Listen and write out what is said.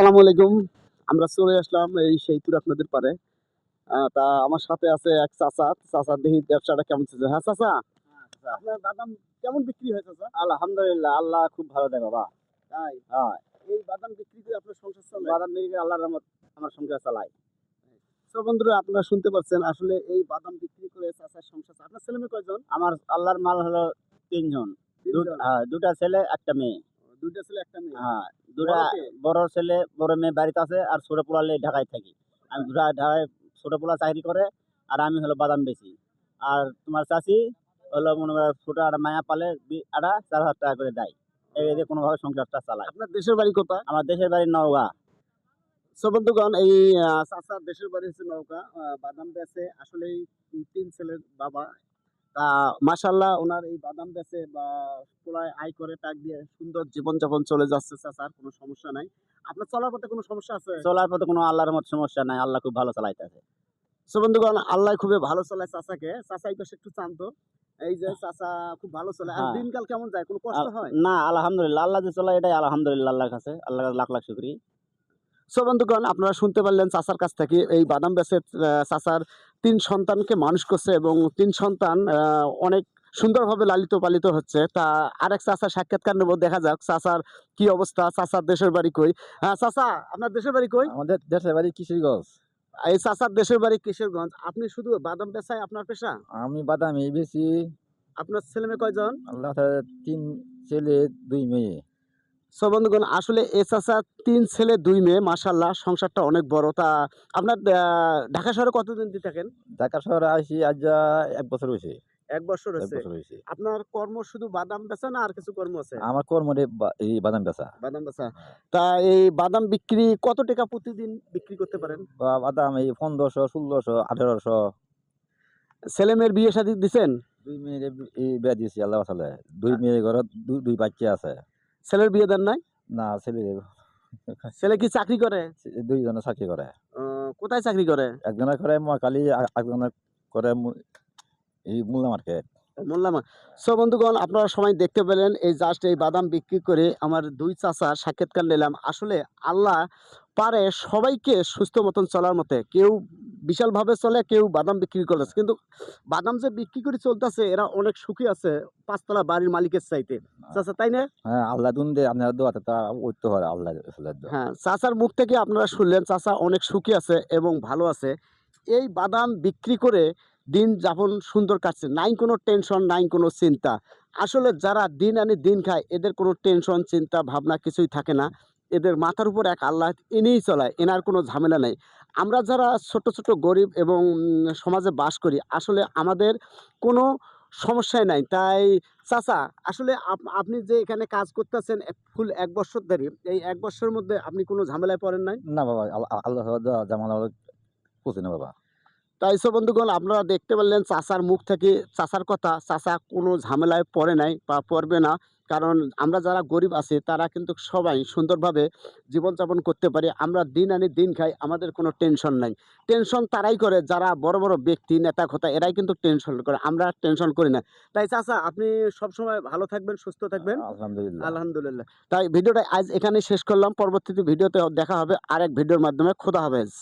আসসালামু আলাইকুম। আমরা চলে আসলাম এই সেইতুর আপনাদের পারে। তা আমার সাথে আছে এক চাচা। চাচা দেখি ব্যবসাটা কেমন চলছে। হ্যাঁ চাচা? আপনার বাদাম কেমন বিক্রি হয় চাচা? আলহামদুলিল্লাহ আল্লাহ খুব ভালো দেয় বাবা। তাই? হ্যাঁ। এই বাদাম বিক্রি করে আপনার সংসার চলে? বাদাম মেরে আল্লাহর রহমত আমার সংসার চালাই তো বন্ধুরা আপনারা শুনতে পাচ্ছেন আসলে এই বাদাম বিক্রি করে চাচার সংসার আপনার ছেলে মেয়ে কয়জন? আমার আল্লাহর মাল হলো তিনজন। হ্যাঁ, দুটা ছেলে একটা মেয়ে। দুটা ছেলে একটা মেয়ে। হ্যাঁ দুটা বড় ছেলে বড় মেয়ে বাড়িতে আছে আর ছোট পোলালে ঢাকায় থাকি। আমি ঢাকায় ছোট পোলা চাকরি করে আর আমি হলো বাদাম বেশি আর তোমার চাষি হলো মনে করো ছোট একটা মায়া পালে আটা চার হাজার টাকা করে দেয়। এই যে কোনোভাবে সংসারটা চালায়। আপনার দেশের বাড়ি কোথায়? আমার দেশের বাড়ি নওগাঁ। সো বন্ধুগণ এই চাচার দেশের বাড়ি হচ্ছে নৌকা বাদাম বেচে আসলে তিন ছেলের বাবা তা মাশাল্লাহ ওনার এই বাদাম বেচে বা পোলায় আয় করে টাক দিয়ে সুন্দর জীবনযাপন চলে যাচ্ছে চাচার কোনো সমস্যা নাই। আপনার চলার পথে কোনো সমস্যা আছে? চলার পথে কোনো আল্লাহর মত সমস্যা নাই আল্লাহ খুব ভালো চালাইতেছে। সো বন্ধুগণ আল্লাহ খুবই ভালো চলায় চাচাকে। চাচা এই পাশে একটু চান্ত এই যে চাচা খুব ভালো চলে আর হ্যাঁ। দিনকাল কেমন যায়? কোনো কষ্ট হয়? না আলহামদুলিল্লাহ আল্লাহ যে চলে এটাই আলহামদুলিল্লাহ আল্লাহর কাছে আল্লাহর কাছে লাখ লাখ শুকরি সো বন্ধুগণ আপনারা শুনতে পারলেন চাচার কাছ থেকে এই বাদাম আহ, চাচার তিন সন্তানকে মানুষ করছে এবং তিন সন্তান অনেক সুন্দরভাবে লালিত পালিত হচ্ছে। তা আরেক চাচার সাক্ষাৎকার নেব দেখা যাক চাচার কি অবস্থা চাচার দেশের বাড়ি কই? হ্যাঁ চাচা আপনার দেশের বাড়ি কই? আমাদের দেশের বাড়ি কিশোরগঞ্জ। এই চাচার দেশের বাড়ি কিশোরগঞ্জ। আপনি শুধু বাদাম বেচায় আপনার পেশা? আমি বাদাম এই বেশি আপনার ছেলে মেয়ে কয়জন? আল্লাহ তিন ছেলে দুই মেয়ে। সো বন্ধুগণ আসলে এ চাচা তিন ছেলে দুই মেয়ে মাসাল্লাহ সংসারটা অনেক বড়। তা আপনার ঢাকা শহরে কতদিন দিয়ে থাকেন? ঢাকা শহরে আসি আজ এক বছর হয়েছে এক বছর হয়েছে আপনার কর্ম শুধু বাদাম বেচা না আর কিছু কর্ম আছে? আমার কর্মরে বা- এই বাদাম বেচা। বাদাম বেচা। তা এই বাদাম বিক্রি কত টাকা প্রতিদিন বিক্রি করতে পারেন? বাদাম এই পনেরোশো ষোলোশো আঠেরোশো। ছেলে মেয়ের বিয়ে শাদী দিচ্ছেন দুই মেয়ের এই বিয়া দিয়েছি আল্লাহ দুই মেয়ের ঘরে দুই দুই বাচ্চা আছে। ছেলের বিয়ে দেন নাই? না ছেলে ছেলে কি চাকরি করে? দুইজনে চাকরি করে। কোথায় চাকরি করে? একজনে করে মহাকালী একজনে করে এই মূলা মার্কেট। বললাম সো বন্ধুগণ আপনারা সবাই দেখতে পেলেন এই জাস্ট এই বাদাম বিক্রি করে আমার দুই চাচার সাক্ষাৎকার নিলাম। আসলে আল্লাহ পারে সবাইকে সুস্থ মতন চলার মতে। কেউ বিশালভাবে চলে কেউ বাদাম বিক্রি করতেছে কিন্তু বাদাম যে বিক্রি করে চলতেছে এরা অনেক সুখী আছে পাঁচতলা বাড়ির মালিকের চাইতে। চাচা তাই না? হ্যাঁ আল্লাহ দুন দে আপনারা দোয়াতে তা উঠতে পারে আল্লাহ হ্যাঁ চাচার মুখ থেকে আপনারা শুনলেন চাচা অনেক সুখী আছে এবং ভালো আছে। এই বাদাম বিক্রি করে দিন যাপন সুন্দর কাটছে। নাই কোনো টেনশন, নাই কোনো চিন্তা। আসলে যারা দিন আনি দিন খায়, এদের কোনো টেনশন, চিন্তা, ভাবনা কিছুই থাকে না। এদের মাথার উপর এক আল্লাহ এনেই চলায়, এনার কোনো ঝামেলা নেই। আমরা যারা ছোট ছোট গরিব এবং সমাজে বাস করি, আসলে আমাদের কোনো সমস্যাই নাই। তাই চাচা, আসলে আপনি যে এখানে কাজ করতেছেন ফুল এক বছর ধরে, এই এক বছরের মধ্যে আপনি কোনো ঝামেলায় পড়েন নাই? না বাবা, আল- আল- আল্লাহ জামাল না বাবা। তাই সব বন্ধুগণ আপনারা দেখতে পারলেন চাচার মুখ থেকে চাচার কথা। চাচা কোনো ঝামেলায় পড়ে নাই বা পড়বে না। কারণ আমরা যারা গরিব আছি তারা কিন্তু সবাই সুন্দরভাবে জীবনযাপন করতে পারি। আমরা দিন আনি দিন খাই আমাদের কোনো টেনশন নাই। টেনশন তারাই করে যারা বড় বড় ব্যক্তি নেতা খোতা এরাই কিন্তু টেনশন করে। আমরা টেনশন করি না। তাই চাচা আপনি সবসময় ভালো থাকবেন সুস্থ থাকবেন? আলহামদুলিল্লাহ। আলহামদুলিল্লাহ। তাই ভিডিওটা আজ এখানে শেষ করলাম। পরবর্তীতে ভিডিওতে দেখা হবে। আরেক ভিডিওর মাধ্যমে। খোদা হাফেজ।